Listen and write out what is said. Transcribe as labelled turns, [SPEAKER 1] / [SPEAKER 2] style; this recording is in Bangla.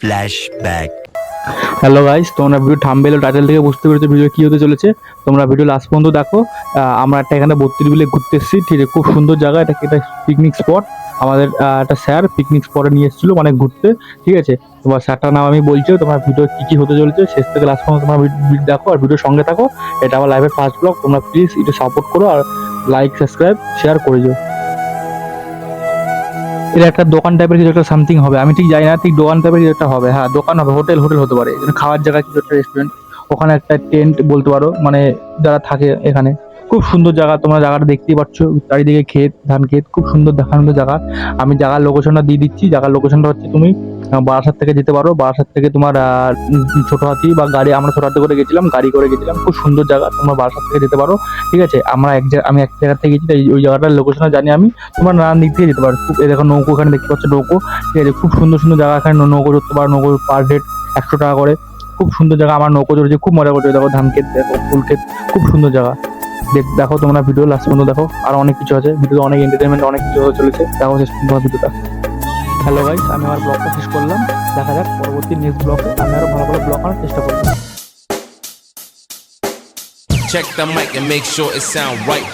[SPEAKER 1] ফ্ল্যাশব্যাক
[SPEAKER 2] হ্যালো গাইস তোমরা ভিডিও থাম্বেল টাইটেল থেকে বুঝতে পেরেছ ভিডিও কী হতে চলেছে। তোমরা ভিডিও লাস্ট পর্যন্ত দেখো। আমরা একটা এখানে বত্রিশ বিলে ঘুরতে এসেছি। ঠিক খুব সুন্দর জায়গা। এটা একটা পিকনিক স্পট আমাদের একটা স্যার পিকনিক স্পটে নিয়ে এসেছিল মানে ঘুরতে। ঠিক আছে তোমার স্যারটার নাম আমি বলছি, তোমার ভিডিও কী কী হতে চলেছে? শেষ থেকে লাস্ট পর্যন্ত তোমার ভিডিও দেখো আর ভিডিও সঙ্গে থাকো। এটা আমার লাইভের ফার্স্ট ব্লগ তোমরা প্লিজ এটা সাপোর্ট করো আর লাইক সাবস্ক্রাইব শেয়ার করে যাও এটা একটা দোকান টাইপের কিছু একটা সামথিং হবে। আমি ঠিক জানি না ঠিক দোকান টাইপের কিছু একটা হবে। হ্যাঁ দোকান হবে হোটেল হোটেল হতে পারে। খাওয়ার জায়গা কিছু একটা রেস্টুরেন্ট ওখানে একটা টেন্ট বলতে পারো। মানে যারা থাকে এখানে। খুব সুন্দর জায়গা, তোমরা জায়গাটা দেখতেই পাচ্ছ। চারিদিকে ক্ষেত, ধান ক্ষেত, খুব সুন্দর দেখানোর জায়গা। আমি জায়গার লোকেশনটা দিয়ে দিচ্ছি। জায়গার লোকেশনটা হচ্ছে তুমি বারাসাত থেকে যেতে পারো। বারাসাত থেকে তোমার ছোট হাতি বা গাড়ি, আমরা ছোট হাতি করে গেছিলাম, গাড়ি করে গেছিলাম। খুব সুন্দর জায়গা, তোমরা বারাসাত থেকে যেতে পারো। ঠিক আছে, আমরা এক আমি এক জায়গা থেকে গেছি, তাই ওই জায়গাটার লোকেশনটা জানি আমি। তোমরা নানান দিক থেকে যেতে পারো। খুব দেখো নৌকো এখানে দেখতে পাচ্ছ, নৌকো। ঠিক আছে, খুব সুন্দর সুন্দর জায়গা এখানে নৌকো চড়তে পারো, নৌকো পার হেড একশো টাকা করে। খুব সুন্দর জায়গা, আমার নৌকো চড়েছে খুব মজা করছে দেখো ধান ক্ষেত, দেখো ফুল ক্ষেত, খুব সুন্দর জায়গা। দেখ- তোমরা ভিডিও লাস্ট পর্যন্ত দেখো। আর অনেক কিছু আছে। ভিডিওতে অনেক এন্টারটেনমেন্ট অনেক কিছু চলেছে। দেখো শেষ পর্যন্ত ভিডিওটা হ্যালো গাইস আমি আমার ব্লগটা শেষ করলাম। দেখা যাক পরবর্তী নেক্সট ব্লগে আমি আরও ভালো ভালো ব্লগ আনার চেষ্টা করব।
[SPEAKER 3] Check the mic and make sure it sound right.